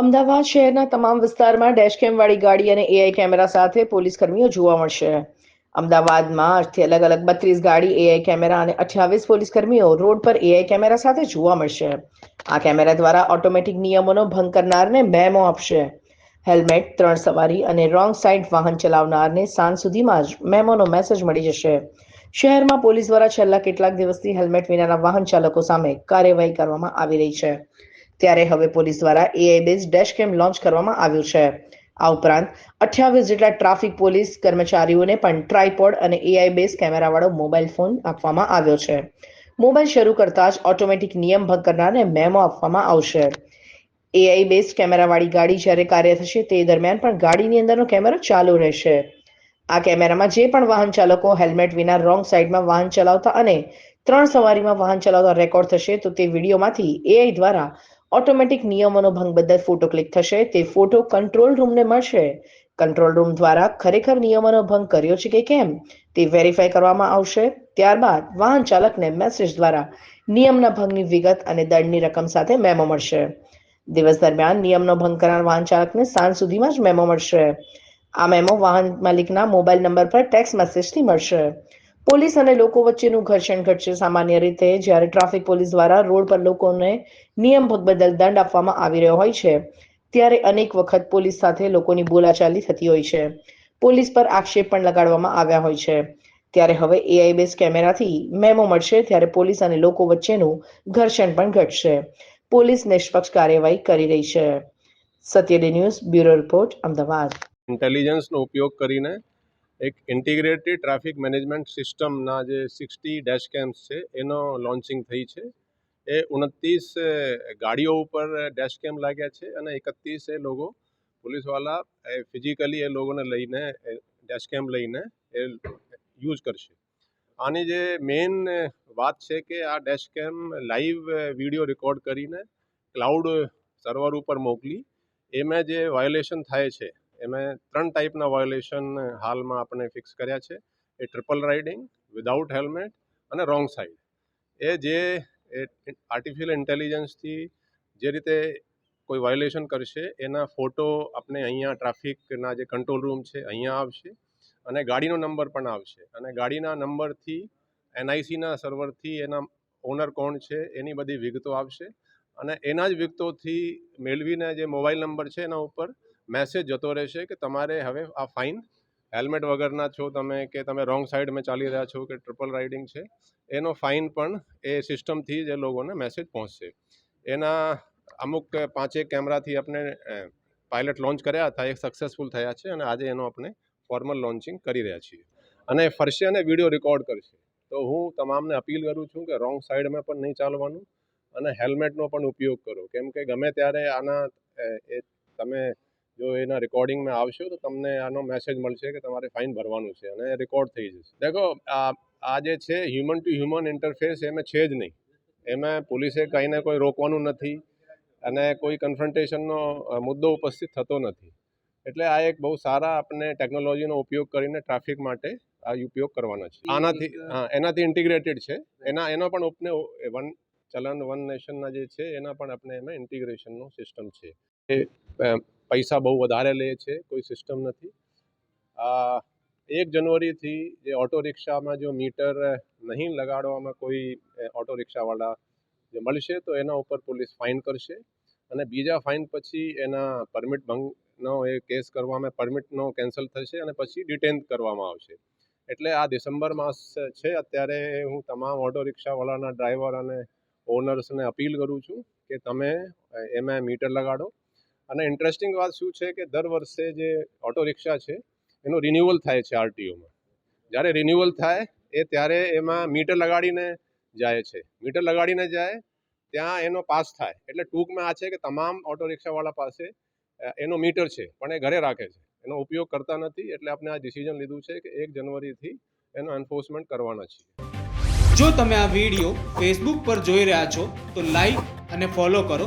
અમદાવાદ શહેરના તમામ વિસ્તારમાં ડેશકેમ વાળી ગાડી અને એઆઈ કેમેરા સાથે પોલીસ કર્મીઓ જોવા મળશે. અમદાવાદમાં આજથી અલગ અલગ બત્રીસ ગાડી એઆઈ કેમેરા અને અઠ્યાવીસ પોલીસ કર્મીઓ રોડ પર એઆઈ કેમેરા સાથે જોવા મળશે. આ કેમેરા દ્વારા ઓટોમેટિક નિયમોનો ભંગ કરનારને મેમો આપશે. હેલ્મેટ, ત્રણ સવારી અને રોંગ સાઇડ વાહન ચલાવનારને સાંજ સુધીમાં જ મેમોનો મેસેજ મળી જશે. શહેરમાં પોલીસ દ્વારા છેલ્લા કેટલાક દિવસથી હેલ્મેટ વિનાના વાહન ચાલકો સામે કાર્યવાહી કરવામાં આવી રહી છે. ત્યારે હવે પોલીસ દ્વારા AI base dash cam launch કરવામાં આવ્યું છે. આ ઉપરાંત અઠ્યાવીસ જેટલા ટ્રાફિક પોલીસ કર્મચારીઓને પણ ટ્રાયપોડ અને એઆઈ બેઝ કેમેરાવાળો મોબાઈલ ફોન આપવામાં આવ્યો છે. મોબાઈલ શરૂ કરતા જ ઓટોમેટિક નિયમ ભંગ કરનારને મેમો આપવામાં આવશે. એઆઈ બેઝ કેમેરાવાળી ગાડી જ્યારે કાર્ય થશે તે દરમિયાન પણ ગાડીની અંદરનો કેમેરો ચાલુ રહેશે. આ કેમેરામાં જે પણ વાહન ચાલકો હેલ્મેટ વિના રોંગ સાઈડમાં વાહન ચલાવતા અને ત્રણ સવારીમાં વાહન ચલાવતા રેકોર્ડ થશે તો તે વિડીયોમાંથી એઆઈ દ્વારા ઓટોમેટિક નિયમોનો ભંગ બદલ ફોટો ક્લિક થશે. તે ફોટો કંટ્રોલ રૂમને મળશે. કંટ્રોલ રૂમ દ્વારા ખરેખર નિયમોનો ભંગ કર્યો છે કે કેમ? તે વેરીફાઈ કરવામાં આવશે. ત્યારબાદ વાહન ચાલકને મેસેજ દ્વારા નિયમના ભંગની વિગત અને દંડની રકમ સાથે મેમો મળશે. દિવસ દરમિયાન નિયમનો ભંગ કરનાર વાહન ચાલકને સાંજ સુધીમાં જ મેમો મળશે. આ મેમો વાહન માલિકના મોબાઈલ નંબર પર ટેક્સ મેસેજથી મળશે. પોલીસ અને લોકો વચ્ચેનું ઘર્ષણ ઘટશે. સામાન્ય રીતે જ્યારે ટ્રાફિક પોલીસ દ્વારા રોડ પર લોકોને નિયમ બદલ દંડ આપવામાં આવી રહ્યો હોય છે, ત્યારે અનેક વખત પોલીસ સાથે લોકોની બોલાચાલી થતી હોય છે. પોલીસ પર આક્ષેપ પણ લગાડવામાં આવ્યા હોય છે. ત્યારે હવે એઆઈ બેઝ કેમેરાથી મેમો મળશે ત્યારે પોલીસ અને લોકો વચ્ચેનું ઘર્ષણ પણ ઘટશે. પોલીસ નિષ્પક્ષ કાર્યવાહી કરી રહી છે. સત્યડી ન્યૂઝ બ્યુરો રિપોર્ટ, અમદાવાદ. ઇન્ટેલિજન્સનો ઉપયોગ કરીને એક ઇન્ટિગ્રેટેડ ટ્રાફિક મેનેજમેન્ટ સિસ્ટમના જે સિક્સટી ડેશ કેમ્સ છે, એનો લોન્ચિંગ થઈ છે. એ ઉનત્રીસ ગાડીઓ ઉપર ડેશ કેમ લાગ્યા છે અને એકત્રીસ એ લોકો પોલીસવાલા, એ ફિઝિકલી એ લોકોને લઈને ડેશ કેમ લઈને એ યુઝ કરશે. આની જે મેઇન વાત છે કે આ dash cam live video record કરીને ક્લાઉડ સર્વર ઉપર મોકલી, એમાં જે વાયોલેશન થાય છે એમાં ત્રણ ટાઈપના વાયોલેશન હાલમાં આપણે ફિક્સ કર્યા છે. એ ટ્રિપલ રાઇડિંગ વિદાઉટ હેલ્મેટ અને રોંગ સાઈડ એ જે આર્ટિફિશિયલ ઇન્ટેલિજન્સથી જે રીતે કોઈ વાયોલેશન કરશે, એના ફોટો આપણે અહીંયા ટ્રાફિકના જે કંટ્રોલ રૂમ છે, અહીંયા આવશે અને ગાડીનો નંબર પણ આવશે. અને ગાડીના નંબરથી એનઆઈસીના સર્વરથી એના ઓનર કોણ છે, એની બધી વિગતો આવશે. અને એના જ વિગતોથી મેળવીને જે મોબાઈલ નંબર છે, એના ઉપર મેસેજ જતો રહેશે કે તમારે હવે આ ફાઇન હેલ્મેટ વગરના છો તમે કે તમે રોંગ સાઈડમાં ચાલી રહ્યા છો કે ટ્રિપલ રાઇડિંગ છે, એનો ફાઇન પણ એ સિસ્ટમથી જ એ લોકોને મેસેજ પહોંચશે. એના અમુક પાંચેક કેમેરાથી આપણે પાયલટ લોન્ચ કર્યા હતા, એ સક્સેસફુલ થયા છે અને આજે એનો આપણે ફોર્મલ લોન્ચિંગ કરી રહ્યા છીએ. અને ફરશે અને વીડિયો રેકોર્ડ કરશે. તો હું તમામને અપીલ કરું છું કે રોંગ સાઈડમાં પણ નહીં ચાલવાનું અને હેલ્મેટનો પણ ઉપયોગ કરો. કેમ કે ગમે ત્યારે આના એ તમે જો એના રેકોર્ડિંગમાં આવશો તો તમને આનો મેસેજ મળશે કે તમારે ફાઇન ભરવાનું છે અને રેકોર્ડ થઈ જશે. દેખો આ આ જે છે હ્યુમન ટુ હ્યુમન ઇન્ટરફેસ એમાં છે જ નહીં. એમાં પોલીસે કંઈને કોઈ રોકવાનું નથી અને કોઈ કન્ફ્રન્ટેશનનો મુદ્દો ઉપસ્થિત થતો નથી. એટલે આ એક બહુ સારા આપણે ટેકનોલોજીનો ઉપયોગ કરીને ટ્રાફિક માટે આ ઉપયોગ કરવાના છે. આનાથી હા એનાથી ઇન્ટિગ્રેટેડ છે. એના એનો પણ ઉપને વન ચલન વન નેશનના જે છે એના પણ આપણે એમાં ઇન્ટિગ્રેશનનો સિસ્ટમ છે. એ પૈસા બહુ વધારે લે છે, કોઈ સિસ્ટમ નથી. એક જનવરીથી જે ઓટો રિક્ષામાં જો મીટર નહીં લગાડવામાં કોઈ ઓટો રિક્ષાવાળા જે મળશે તો એના ઉપર પોલીસ ફાઇન કરશે અને બીજા ફાઇન પછી એના પરમિટ ભંગનો એ કેસ કરવામાં પરમિટનો કેન્સલ થશે અને પછી ડિટેન કરવામાં આવશે. એટલે આ ડિસેમ્બર માસ છે, અત્યારે હું તમામ ઓટો રિક્ષાવાળાના ડ્રાઈવર અને ઓનર્સને અપીલ કરું છું કે તમે એમાં મીટર લગાડો. અને ઇન્ટરેસ્ટિંગ વાત શું છે કે દર વર્ષે જે ઓટો રિક્ષા છે, એનું રિન્યુઅલ થાય છે આરટીઓમાં જ્યારે રિન્યુઅલ થાય, એ ત્યારે એમાં મીટર લગાડીને જાય છે. મીટર લગાડીને જાય, ત્યાં એનો પાસ થાય. એટલે ટૂંકમાં આ છે કે તમામ ઓટો રિક્ષાવાળા પાસે એનો મીટર છે, પણ એ ઘરે રાખે છે. એનો ઉપયોગ કરતા નથી, એટલે આપણે આ ડિસિઝન લીધું છે કે એક જનવરીથી એનો એન્ફોર્સમેન્ટ કરવાના છીએ. જો તમે આ વીડિયો ફેસબુક પર જોઈ રહ્યા છો, તો લાઈક અને ફોલો કરો.